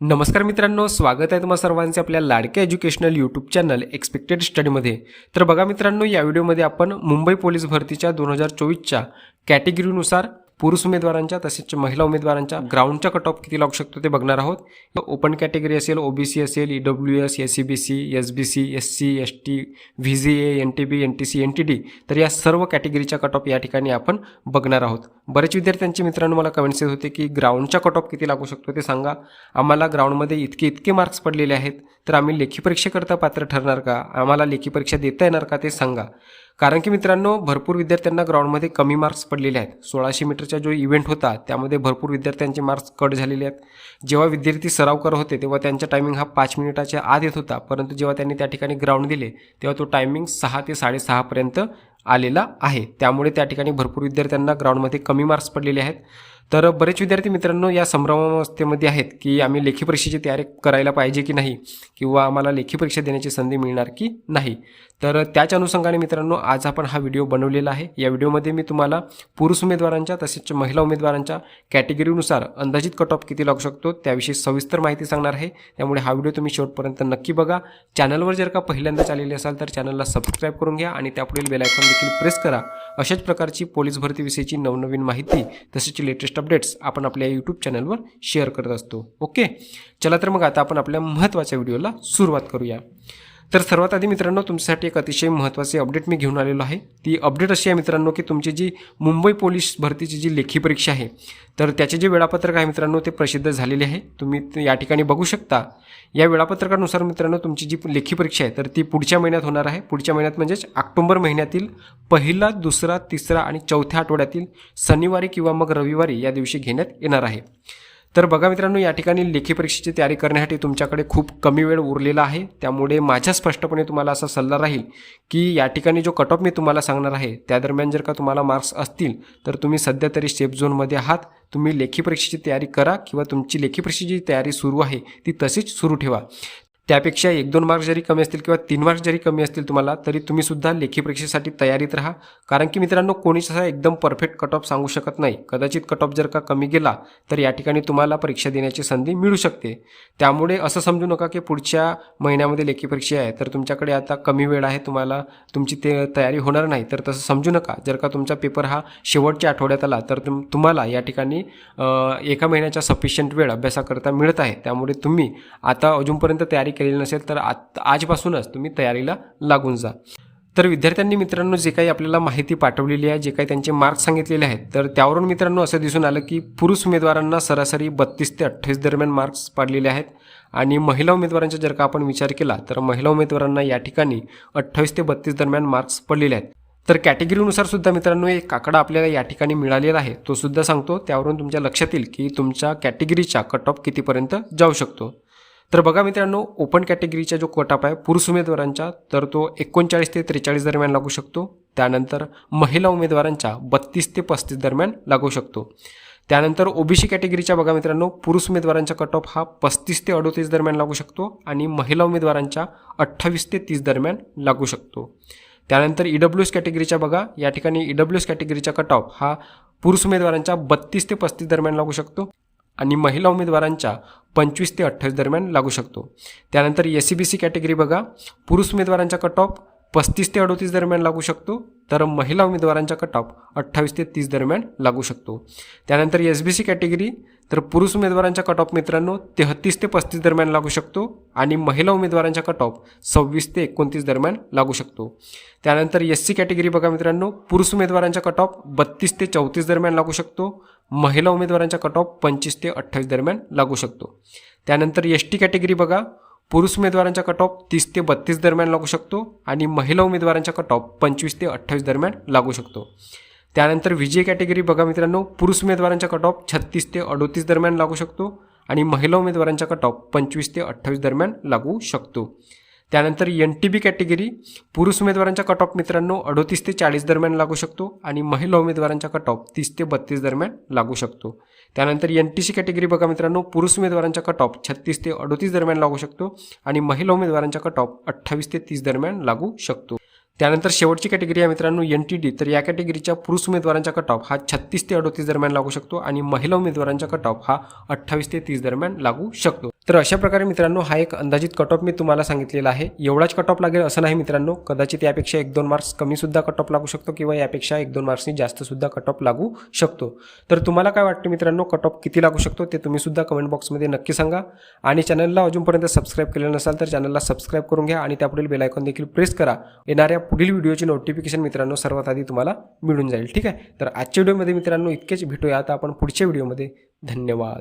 नमस्कार मित्रांनो स्वागत आहे तुम्हा सर्वांचे आपल्या लाडक्या एज्युकेशनल यूट्यूब चॅनल एक्सपेक्टेड स्टडीमध्ये तर बघा मित्रांनो या व्हिडिओमध्ये आपण मुंबई पोलीस भरतीच्या दोन हजार चोवीसच्या कॅटेगरीनुसार पुरुष उमेदवारांच्या तसेच महिला उमेदवारांच्या ग्राउंडचा कट ऑफ किती लागू शकतो ते बघणार आहोत. ओपन कॅटेगरी असेल ओबीसी असेल E W S S C B C S B C S C S T V J A N T B N T C N T D तर या सर्व कॅटेगरीचा कट ऑफ या ठिकाणी आपण बघणार आहोत. बरेच विद्यार्थ्यांचे मित्रांनो मला कमेंट्स येत होते की ग्राउंडचा कट ऑफ किती लागू शकतो ते सांगा. आम्हाला ग्राउंडमध्ये इतके इतके मार्क्स पडलेले आहेत. तर आम्ही लेखी परीक्षेकरता पात्र ठरणार का? आम्हाला लेखी परीक्षा देता येणार का ते सांगा. कारण की मित्रांनो भरपूर विद्यार्थ्यांना ग्राउंडमध्ये कमी मार्क्स पडलेले आहेत. सोळाशे मीटरचा जो इव्हेंट होता त्यामध्ये भरपूर विद्यार्थ्यांचे मार्क्स कट झालेले आहेत. जेव्हा विद्यार्थी सराव करत होते तेव्हा त्यांचा टायमिंग हा पाच मिनिटाच्या आत येत होता. परंतु जेव्हा त्यांनी त्या ठिकाणी ग्राउंड दिले तेव्हा तो टायमिंग सहा ते साडेसहापर्यंत आलेला आहे. त्यामुळे त्या ठिकाणी भरपूर विद्यार्थ्यांना ग्राउंडमध्ये कमी मार्क्स पडलेले आहेत. तर बरेच विद्यार्थी मित्रांनो या संभ्रमावस्थेमध्ये आहेत की आम्ही लेखी परीक्षेची तयारी करायला पाहिजे की नाही? किंवा आम्हाला लेखी परीक्षा देण्याची संधी मिळणार की नाही? तर त्याच अनुषंगाने मित्रांनो आज आपण हा व्हिडिओ बनवलेला आहे. या व्हिडिओमध्ये मी तुम्हाला पुरुष उमेदवारांच्या तसेच महिला उमेदवारांच्या कॅटेगरीनुसार अंदाजित कट ऑफ किती लागू शकतो त्याविषयी सविस्तर माहिती सांगणार आहे. त्यामुळे हा व्हिडिओ तुम्ही शेवटपर्यंत नक्की बघा. चॅनलवर जर का पहिल्यांदा आलेले असाल तर चॅनलला सबस्क्राईब करून घ्या आणि त्यापुढील बेलायकॉन देखील प्रेस करा. अशाच प्रकारची पोलीस भरतीविषयीची नवनवीन माहिती तसेच लेटेस्ट अपडेट्स आपण आपल्या यूट्यूब चॅनलवर शेअर करत असतो. ओके चला तर मग आता आपण आपल्या महत्त्वाच्या व्हिडिओला सुरुवात करूया. तर सर्वात आधी मित्रांनो तुमच्यासाठी एक अतिशय महत्त्वाची अपडेट मी घेऊन आलेलो आहे. ती अपडेट अशी आहे मित्रांनो की तुमची जी मुंबई पोलीस भरतीची जी लेखी परीक्षा आहे तर त्याचे जे वेळापत्रक आहे मित्रांनो ते प्रसिद्ध झालेले आहे. तुम्ही या ठिकाणी बघू शकता. या वेळापत्रकानुसार मित्रांनो तुमची जी लेखी परीक्षा आहे तर ती पुढच्या महिन्यात होणार आहे. पुढच्या महिन्यात म्हणजेच ऑक्टोबर महिन्यातील पहिला दुसरा तिसरा आणि चौथ्या आठवड्यातील शनिवारी किंवा मग रविवारी या दिवशी घेण्यात येणार आहे. तर बघा मित्रांनो या ठिकाणी लेखी परीक्षेची तयारी करण्यासाठी तुमच्याकडे खूप कमी वेळ उरलेला आहे. त्यामुळे माझ्या स्पष्टपणे तुम्हाला असा सल्ला राहील की या ठिकाणी जो कट ऑफ मी तुम्हाला सांगणार आहे त्या दरम्यान जर का तुम्हाला मार्क्स असतील तर तुम्ही सध्या तरी शेप झोनमध्ये आहात. तुम्ही लेखी परीक्षेची तयारी करा किंवा तुमची लेखी परीक्षेची तयारी सुरू आहे ती तशीच सुरू ठेवा. त्यापेक्षा एक दोन मार्क्स जरी कमी असतील किंवा तीन मार्क्स जरी कमी असतील तुम्हाला तरी तुम्ही सुद्धा लेखी परीक्षेसाठी तयारीत राहा. कारण की मित्रांनो कोणीच असा एकदम परफेक्ट कट ऑफ सांगू शकत नाही. कदाचित कट ऑफ जर का कमी गेला तर या ठिकाणी तुम्हाला परीक्षा देण्याची संधी मिळू शकते. त्यामुळे असं समजू नका की पुढच्या महिन्यामध्ये लेखी परीक्षा आहे तर तुमच्याकडे आता कमी वेळ आहे तुम्हाला तुमची ते तयारी होणार नाही. तर तसं समजू नका. जर का तुमचा पेपर हा शेवटच्या आठवड्यात आला तर तुम तुम्हाला या ठिकाणी एका महिन्याचा सफिशियंट वेळ अभ्यासाकरता मिळत आहे. त्यामुळे तुम्ही आता अजूनपर्यंत तयारी केलेली नसेल तर आत आजपासूनच तुम्ही तयारीला लागून जा. तर विद्यार्थ्यांनी मित्रांनो जे काही आपल्याला माहिती पाठवलेली आहे जे काही त्यांचे मार्क्स सांगितलेले आहेत तर त्यावरून मित्रांनो असं दिसून आलं की पुरुष उमेदवारांना सरासरी बत्तीस ते अठ्ठावीस दरम्यान मार्क्स पाडलेले आहेत आणि महिला उमेदवारांचा जर का आपण विचार केला तर महिला उमेदवारांना या ठिकाणी अठ्ठावीस ते बत्तीस दरम्यान मार्क्स पडलेले आहेत. तर कॅटेगरीनुसार सुद्धा मित्रांनो एक आकडा आपल्याला या ठिकाणी मिळालेला आहे. तो सुद्धा सांगतो त्यावरून तुमच्या लक्षात येईल की तुमच्या कॅटेगरीचा कट ऑफ कितीपर्यंत जाऊ शकतो. तर बघा मित्रांनो ओपन कॅटेगरीचा जो कट आहे पुरुष उमेदवारांचा तर तो एकोणचाळीस ते त्रेचाळीस दरम्यान लागू शकतो. त्यानंतर महिला उमेदवारांच्या बत्तीस ते पस्तीस दरम्यान लागू शकतो. त्यानंतर ओबीसी कॅटेगरीच्या बघा मित्रांनो पुरुष उमेदवारांचा कट ऑफ हा पस्तीस ते अडोतीस दरम्यान लागू शकतो आणि महिला उमेदवारांच्या अठ्ठावीस ते तीस दरम्यान लागू शकतो. त्यानंतर ई एस कॅटेगरीच्या बघा या ठिकाणी ई एस कॅटेगरीचा कट ऑफ हा पुरुष उमेदवारांच्या बत्तीस ते पस्तीस दरम्यान लागू शकतो. आणि महिला उमेदवारांच्या पंचवीस ते अठ्ठावीस दरम्यान लागू शकतो. त्यानंतर S C B C category बघा. पुरुष उमेदवारांचा कट ऑफ पस्तीस ते अडोतीस दरम्यान लागू शकतो तर महिला उमेदवारांचा कट ऑफ अठ्ठावीस ते तीस दरम्यान लागू शकतो. त्यानंतर एस बी सी कॅटेगरी तर पुरुष उमेदवारांचा कट ऑफ मित्रांनो तेहतीस ते पस्तीस दरम्यान लागू शकतो आणि महिला उमेदवारांचा कट ऑफ सव्वीस ते एकोणतीस दरम्यान लागू शकतो. त्यानंतर एस सी कॅटेगरी बघा मित्रांनो पुरुष उमेदवारांचा कट ऑफ बत्तीस ते चौतीस दरम्यान लागू शकतो महिला उमेदवारांचा कट ऑफ पंचवीस ते अठ्ठावीस दरम्यान लागू शकतो. त्यानंतर एस टी कॅटेगरी बघा पुरुष उमेदवारांचा कट ऑफ तीस ते बत्तीस दरम्यान लागू शकतो आणि महिला उमेदवारांचा कट ऑफ पंचवीस ते अठ्ठावीस दरम्यान लागू शकतो. त्यानंतर विजय कॅटेगरी बघा मित्रांनो पुरुष उमेदवारांचा कट ऑफ छत्तीस ते अडोतीस दरम्यान लागू शकतो आणि महिला उमेदवारांचा कट ऑफ पंचवीस ते अठ्ठावीस दरम्यान लागू शकतो. त्यानंतर एन टी बी कॅटेगरी पुरुष उमेदवारांचा कट ऑफ मित्रांनो अडोतीस ते चाळीस दरम्यान लागू शकतो आणि महिला उमेदवारांचा कट ऑफ तीस ते बत्तीस दरम्यान लागू शकतो. त्यानंतर एन टी सी कॅटेगरी बघा मित्रांनो पुरुष उमेदवारांचा कट ऑफ छत्तीस ते अडोतीस दरम्यान लागू शकतो आणि महिला उमेदवारांचा कट ऑफ अठ्ठावीस ते तीस दरम्यान लागू शकतो. त्यानंतर शेवटची कॅटेगरी आहे मित्रांनो एन टी डी तर या कॅटेगरीच्या पुरुष उमेदवारांचा कट ऑफ हा छत्तीस ते अडोतीस दरम्यान लागू शकतो आणि महिला उमेदवारांचा कट ऑफ हा अठ्ठावीस ते तीस दरम्यान लागू शकतो. तर अशा प्रकारे मित्रांनो हा एक अंदाजित कट ऑफ मी तुम्हाला सांगितलेला आहे. एवढाच कट ऑफ लागेल असं नाही मित्रांनो. कदाचित यापेक्षा एक दोन मार्क्स कमीसुद्धा कट ऑफ लागू शकतो किंवा यापेक्षा एक दोन मार्क्सनी जास्तसुद्धा कट ऑफ लागू शकतो. तर तुम्हाला काय वाटतं मित्रांनो कट ऑफ किती लागू शकतो ते तुम्हीसुद्धा कमेंट बॉक्समध्ये नक्की सांगा. आणि चॅनलला अजूनपर्यंत सबस्क्राईब केलेलं नसाल तर चॅनलला सबस्क्राईब करून घ्या आणि त्यापुढील बेलायकॉन देखील प्रेस करा. येणाऱ्या पुढील व्हिडिओची नोटिफिकेशन मित्रांनो सर्वात आधी तुम्हाला मिळून जाईल. ठीक आहे? तर आजच्या व्हिडिओमध्ये मित्रांनो इतकेच भेटूया आता आपण पुढच्या व्हिडिओमध्ये धन्यवाद.